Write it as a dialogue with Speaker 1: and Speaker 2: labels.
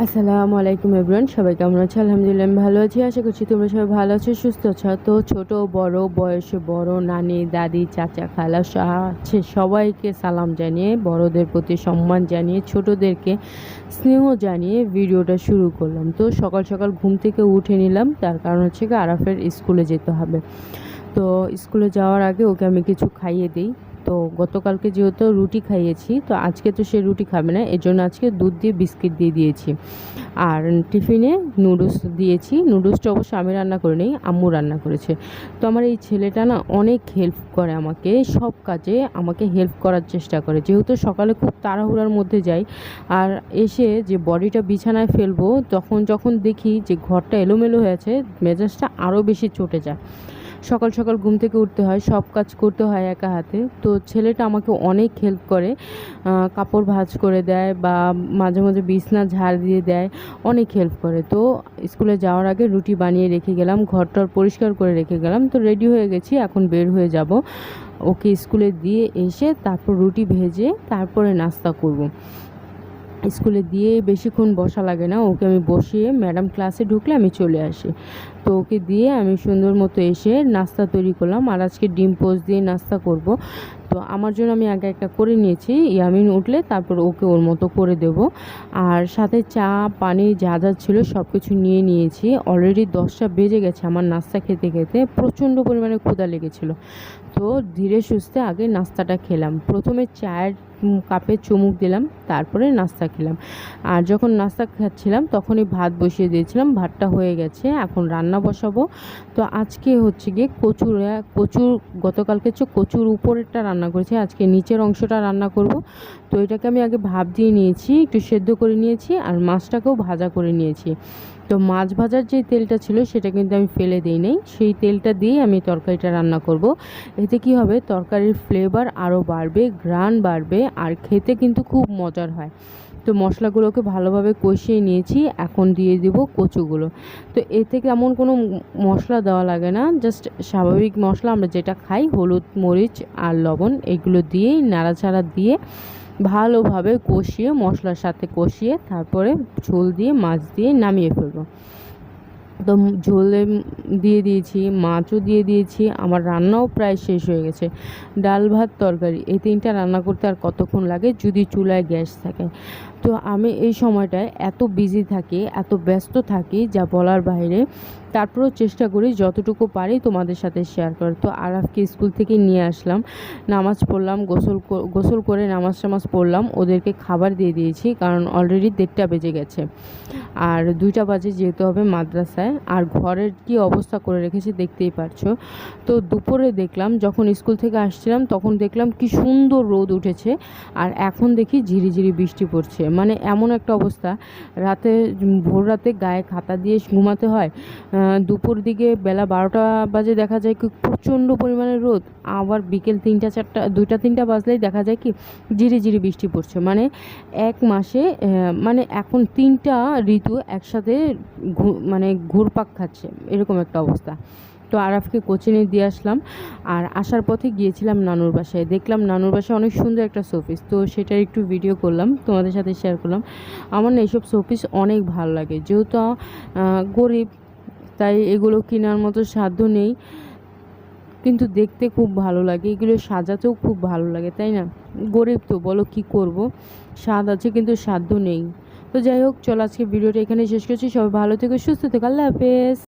Speaker 1: আসসালামু আলাইকুম এভরিওয়ান, সবাই কেমন আছে? আলহামদুলিল্লাহ আমি ভালো আছি, আশা করছি তোমরা সবাই ভালো আছো, সুস্থ আছো। তো ছোটো, বড়, বয়সে বড়, নানি, দাদি, চাচা, খালা আছে সবাইকে সালাম জানিয়ে, বড়দের প্রতি সম্মান জানিয়ে, ছোটদেরকে স্নেহ জানিয়ে ভিডিওটা শুরু করলাম। তো সকাল সকাল ঘুম থেকে উঠে নিলাম, তার কারণ হচ্ছে কি আরাফের স্কুলে যেতে হবে। তো স্কুলে যাওয়ার আগে ওকে আমি কিছু খাইয়ে দিই। তো গতকালকে যেহেতু রুটি খাইয়েছি, তো আজকে তো সে রুটি খাবে না এর জন্য আজকে দুধ দিয়ে বিস্কিট দিয়ে দিয়েছি। আর টিফিনে নুডলস দিয়েছি, নুডলসটা অবশ্য আমি রান্না করে নেই, আম্মু রান্না করেছে। তো আমার এই ছেলেটা না অনেক হেল্প করে আমাকে, সব কাজে আমাকে হেল্প করার চেষ্টা করে। যেহেতু সকালে খুব তাড়াহুড়ার মধ্যে যাই, আর এসে যে বডিটা বিছানায় ফেলব, তখন যখন দেখি যে ঘরটা এলোমেলো হয়েছে মেজাজটা আরও বেশি চটে যায়। সকাল সকাল ঘুম থেকে উঠতে হয়, সব কাজ করতে হয় একা হাতে। তো ছেলেটা আমাকে অনেক হেল্প করে কাপড় ভাজ করে দেয় বা মাঝে মাঝে বিছনা ঝাড় দিয়ে দেয়, অনেক হেল্প করে। তো স্কুলে যাওয়ার আগে রুটি বানিয়ে রেখে গেলাম, ঘরটর পরিষ্কার করে রেখে গেলাম। তো রেডি হয়ে গেছি, এখন বের হয়ে যাব। ওকে স্কুলে দিয়ে এসে তারপর রুটি ভেজে তারপরে নাস্তা করব। স্কুলে দিয়ে বেশিক্ষণ বসা লাগে না। ওকে আমি বসিয়ে ম্যাডাম ক্লাসে ঢুকলে আমি চলে আসি। তো ওকে দিয়ে আমি সুন্দর মতো এসে নাস্তা তৈরি করলাম আর আজকে ডিম পোস্ট দিয়ে নাস্তা করব। তো আমার জন্য আমি আগে একটা করে নিয়েছি, ইয়ামিন উঠলে তারপর ওকে ওর মতো করে দেব। আর সাথে চা, পানি যা যা ছিল সব কিছু নিয়ে নিয়েছি। অলরেডি দশটা বেজে গেছে আমার নাস্তা খেতে খেতে, প্রচণ্ড পরিমাণে ক্ষুধা লেগেছিল। তো ধীরে সুস্থে আগে নাস্তাটা খেলাম। প্রথমে চায়ের কাপে চুমুক দিলাম, তারপরে নাস্তা খেলাম। আর যখন নাস্তা খাচ্ছিলাম, তখনই ভাত বসিয়ে দিয়েছিলাম, ভাতটা হয়ে গেছে, এখন রান্না বসাবো। তো আজকে হচ্ছে গিয়ে কচুর কচুর, গতকালকে হচ্ছে কচুর উপরেরটা রান্না করেছি, আজকে নিচের অংশটা রান্না করব। তো এটাকে আমি আগে ভাপ দিয়ে নিয়েছি, একটু সেদ্ধ করে নিয়েছি, আর মাছটাকেও ভাজা করে নিয়েছি। তো মাছ ভাজার যে তেলটা ছিল সেটা কিন্তু আমি ফেলে দিই নাই। সেই তেলটা দিয়েই আমি তরকারিটা রান্না করব। এতে কি হবে? তরকারির ফ্লেভার আরও বাড়বে গ্রান বাড়বে আর খেতে কিন্তু খুব মজার হয়। তো মশলাগুলোকে ভালোভাবে কষিয়ে নিয়েছি, এখন দিয়ে দেব কচুগুলো। তো এতে তেমন কোনো মশলা দেওয়া লাগে না জাস্ট স্বাভাবিক মশলা। আমরা যেটা খাই, হলুদ, মরিচ আর লবণ, এগুলো দিয়েই নাড়াচাড়া দিয়ে ভালোভাবে কষিয়ে মশলার সাথে কষিয়ে তারপরে ঝোল দিয়ে, মাছ দিয়ে নামিয়ে ফেলব। তো ঝোলে দিয়ে দিয়েছি, মাছও দিয়ে দিয়েছি, আমার রান্নাও প্রায় শেষ হয়ে গেছে। ডাল ভাত তরকারি, এই তিনটা রান্না করতে আর কতক্ষণ লাগে? যদি চুলায় গ্যাস থাকে। তো আমি এই সময়টায় এত বিজি থাকি, এত ব্যস্ত থাকি যা বলার বাইরে। তারপরেও চেষ্টা করি যতটুকু পারি তোমাদের সাথে শেয়ার করার। তো আরাফকে স্কুল থেকে নিয়ে আসলাম, নামাজ পড়লাম, গোসল গোসল করে নামাজ টামাজ পড়লাম, ওদেরকে খাবার দিয়ে দিয়েছি কারণ অলরেডি দেড়টা বেজে গেছে। আর দুইটা বাজে যেতে হবে মাদ্রাসায়, আর ঘরের কি অবস্থা করে রেখেছি দেখতেই পারছ। তো দুপুরে দেখলাম, যখন স্কুল থেকে আসছিলাম, তখন দেখলাম কি সুন্দর রোদ উঠেছে, আর এখন দেখি ঝিরিঝিরি বৃষ্টি পড়ছে। মানে এমন একটা অবস্থা, রাতে ভোর রাতে গায়ে খাতা দিয়ে ঘুমাতে হয় দুপুর দিকে বেলা বারোটা বাজে দেখা যায় কি প্রচণ্ড পরিমাণে রোদ, আবার বিকেল তিনটা চারটা, দুইটা তিনটা বাজলেই দেখা যায় কি ঝিরিঝিরি বৃষ্টি পড়ছে। মানে এক মাসে মানে এখন তিনটা ঋতু একসাথে মানে ঘুরপাক খাচ্ছে, এরকম একটা অবস্থা। তো আরাফকে কোচিংয়ে দিয়ে আসলাম। আর আসার পথে গিয়েছিলাম নানুর বাসায়। দেখলাম নানুর বাসায় অনেক সুন্দর একটা শোপিস। তো সেটার একটু ভিডিও করলাম, তোমাদের সাথে শেয়ার করলাম। আমার না এইসব শোপিস অনেক ভালো লাগে। যেহেতু গরিব, তাই এগুলো কেনার মতো সাধ্য নেই। কিন্তু দেখতে খুব ভালো লাগে। এগুলো সাজাতেও খুব ভালো লাগে, তাই না? গরিব তো, বলো কি করব? স্বাদ আছে কিন্তু সাধ্য নেই। তো যাই হোক, চলো আজকে ভিডিওটা এখানে শেষ করছি। সবাই ভালো থেকো, সুস্থ থেকো। আল্লাহ হাফেজ।